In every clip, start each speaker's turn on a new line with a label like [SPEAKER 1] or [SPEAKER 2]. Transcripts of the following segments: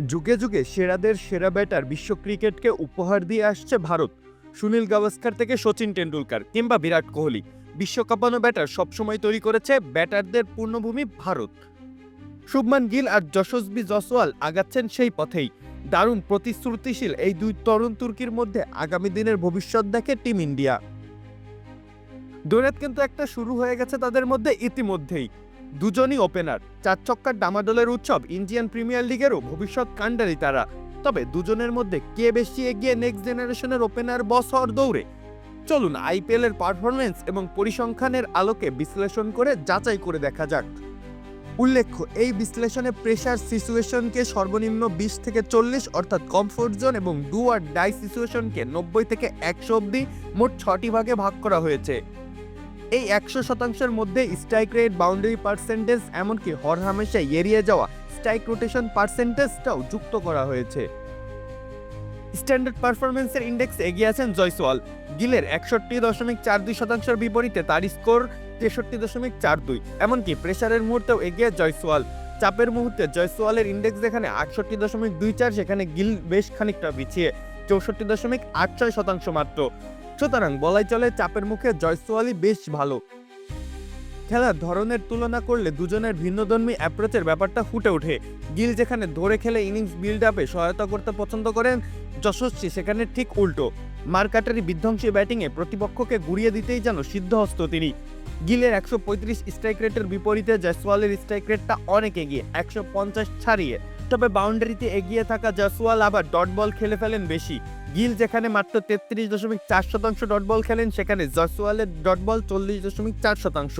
[SPEAKER 1] যুগে যুগে সেরাদের সেরা ব্যাটার বিশ্ব ক্রিকেটকে উপহার দিয়ে আসছে ভারত। সুনীল গাভাস্কার থেকে সচিন টেন্ডুলকার কিংবা বিরাট কোহলি। বিশ্বকাপানো ব্যাটার সবসময় তৈরি করেছে ব্যাটারদের পূর্ণভূমি ভারত। শুভমান গিল আর যশস্বী জসওয়াল আগাচ্ছেন সেই পথেই। দারুণ প্রতিশ্রুতিশীল এই দুই তরুণ তুর্কির মধ্যে আগামী দিনের ভবিষ্যৎ দেখে টিম ইন্ডিয়া। দৌড়াত কিন্তু একটা শুরু হয়ে গেছে তাদের মধ্যে ইতিমধ্যেই। দুজনই ওপেনার চার ছক্কার ডামাডোলের উৎসব ইন্ডিয়ান প্রিমিয়ার লিগেরও ভবিষ্যৎ কাণ্ডারি তারা। তবে দুজনের মধ্যে কে বেশি এগিয়ে নেক্সট জেনারেশনের ওপেনার বস হওয়ার দৌড়ে? চলুন আইপিএল এর পারফরমেন্স এবং পরিসংখ্যানের আলোকে বিশ্লেষণ করে যাচাই করে দেখা যাক। উল্লেখ্য, এই বিশ্লেষণে প্রেশার সিচুয়েশনকে সর্বনিম্ন বিশ থেকে চল্লিশ, অর্থাৎ কমফোর্ট জোন এবং ডু আর ডাই সিচুয়েশনকে নব্বই থেকে একশো অব্দি মোট ছটি ভাগে ভাগ করা হয়েছে। এই একশো শতাংশের মধ্যে স্ট্রাইক রেট বাউন্ডারি পার্সেন্টেজ এমনকি হর হামেশা এড়িয়ে যাওয়া স্ট্রাইক রোটেশন পার্সেন্টেজটাও যুক্ত করা হয়েছে। স্ট্যান্ডার্ড পারফরমেন্সের ইন্ডেক্স এগিয়ে আছেন জয়সওয়াল গিলের একষট্টি দশমিক চার দুই শতাংশের বিপরীতে তার স্কোর তেষট্টি দশমিক চার দুই। এমনকি প্রেসারের মুহূর্তেও এগিয়ে জয়সওয়াল চাপের মুহূর্তে জয়সওয়ালের ইন্ডেক্স যেখানে আটষট্টি দশমিক দুই চার, সেখানে গিল বেশ খানিকটা পিছিয়ে, চৌষট্টি দশমিক আট ছয় শতাংশ মাত্র। সুতরাং বলাই চলে চাপের মুখে জয়সওয়ালই বেশ ভালো। খেলার ধরনের তুলনা করলে দুজনের ভিন্নধর্মী অ্যাপ্রোচের ব্যাপারটা ফুটে ওঠে। গিল যেখানে ধরে খেলে ইনিংস বিল্ড আপে সহায়তা করতে পছন্দ করেন, যশস্বী সেখানে ঠিক উল্টো। মারকাটারি বিধ্বংসী ব্যাটিংয়ে প্রতিপক্ষকে গুড়িয়ে দিতেই যেন সিদ্ধহস্ত তিনি। গিলের একশো পঁয়ত্রিশ স্ট্রাইক রেটের বিপরীতে জয়সওয়ালের স্ট্রাইক রেটটা অনেক এগিয়ে, একশো পঞ্চাশ ছাড়িয়ে। তবে বাউন্ডারিতে এগিয়ে থাকা জয়সওয়াল আবার ডট বল খেলে ফেলেন বেশি। গিল যেখানে মাত্র তেত্রিশ দশমিক চার শতাংশ ডট বল খেলেন, সেখানে জয়সওয়ালের ডট বল চল্লিশ দশমিক চার শতাংশ।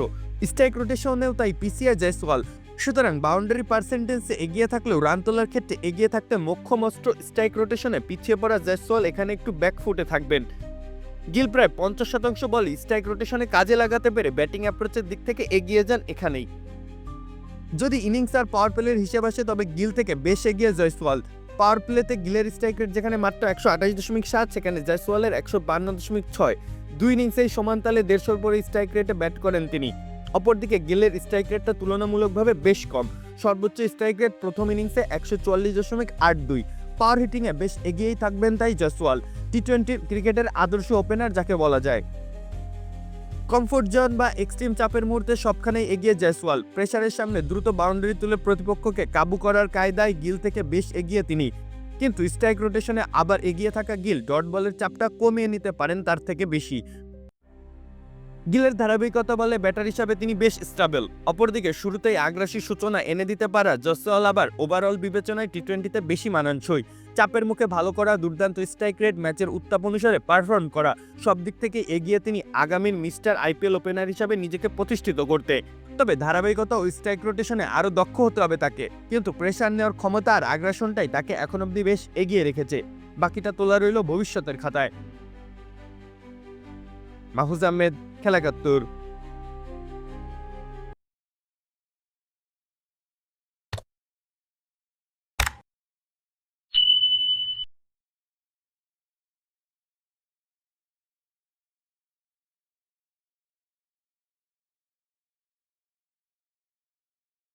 [SPEAKER 1] স্ট্রাইক রোটেশনেও তাই পিছিয়ে জয়সওয়াল। সুতরাং বাউন্ডারি পার্সেন্টেন্সে এগিয়ে থাকলেও রান তোলার ক্ষেত্রে এগিয়ে থাকতে মোক্ষমস্ত্র স্ট্রাইক রোটেশনে পিছিয়ে পড়া জয়সওয়াল এখানে একটু ব্যাকফুটে থাকবেন। গিল প্রায় পঞ্চাশ শতাংশ বল স্ট্রাইক রোটেশনে কাজে লাগাতে পেরে ব্যাটিং অ্যাপ্রোচের দিক থেকে এগিয়ে যান এখানেই। যদি ইনিংস আর পাওয়ার প্লের হিসেব আসে, তবে গিল থেকে বেশ এগিয়ে জয়সওয়াল। পাওয়ার প্লেতে গিলের স্ট্রাইক রেট যেখানে মাত্র একশো আঠাশ দশমিক সাত, সেখানে জয়সওয়ালের একশো বান্ন দশমিক ছয়। দুই ইনিংসেই সমান তালে দেড়শোর পরে স্ট্রাইক রেটে ব্যাট করেন তিনি। অপরদিকে গিলের স্ট্রাইক রেটটা তুলনামূলকভাবে বেশ কম। সর্বোচ্চ স্ট্রাইক রেট প্রথম ইনিংসে একশো চুয়াল্লিশ দশমিক আট দুই। পাওয়ার হিটিংয়ে বেশ এগিয়েই থাকবেন তাই জয়সওয়াল। টি টোয়েন্টি ক্রিকেটের আদর্শ ওপেনার যাকে বলা যায়। কমফোর্ট জোন বা এক্সট্রিম চাপের মুহূর্তে সবখানেই এগিয়ে জয়সওয়াল। প্রেসারের সামনে দ্রুত বাউন্ডারি তুলে প্রতিপক্ষকে কাবু করার কায়দায় গিল থেকে বেশ এগিয়ে তিনি। কিন্তু স্ট্রাইক রোটেশনে আবার এগিয়ে থাকা গিল ডট বলের চাপটা কমিয়ে নিতে পারেন তার থেকে বেশি। গিলের ধারাবাহিকতা বলে ব্যাটার হিসাবে তিনি বেশ স্টাবেল। অপরদিকে শুরুতেই আগ্রাসী সূচনা এনে দিতে পারা জসওয়াল আবার ওভারঅল বিবেচনায় টি টোয়েন্টিতে বেশি মানানসই। চাপের মুখে ভালো করা, দুর্দান্ত স্ট্রাইক রেট ম্যাচের উত্তাপ অনুসারে পারফর্ম করা, সব দিক থেকে এগিয়ে তিনি আগামীর মিস্টার আইপিএল ওপেনার হিসাবে নিজেকে প্রতিষ্ঠিত করতে। তবে ধারাবাহিকতা ও স্ট্রাইক রোটেশনে আরও দক্ষ হতে হবে তাকে, কিন্তু প্রেশার নেওয়ার ক্ষমতা আর আগ্রাসনটাই তাকে এখন অবধি বেশ এগিয়ে রেখেছে। বাকিটা তোলা রইল ভবিষ্যতের খাতায়। মাহুজ আহমেদ খেলা একাত্তর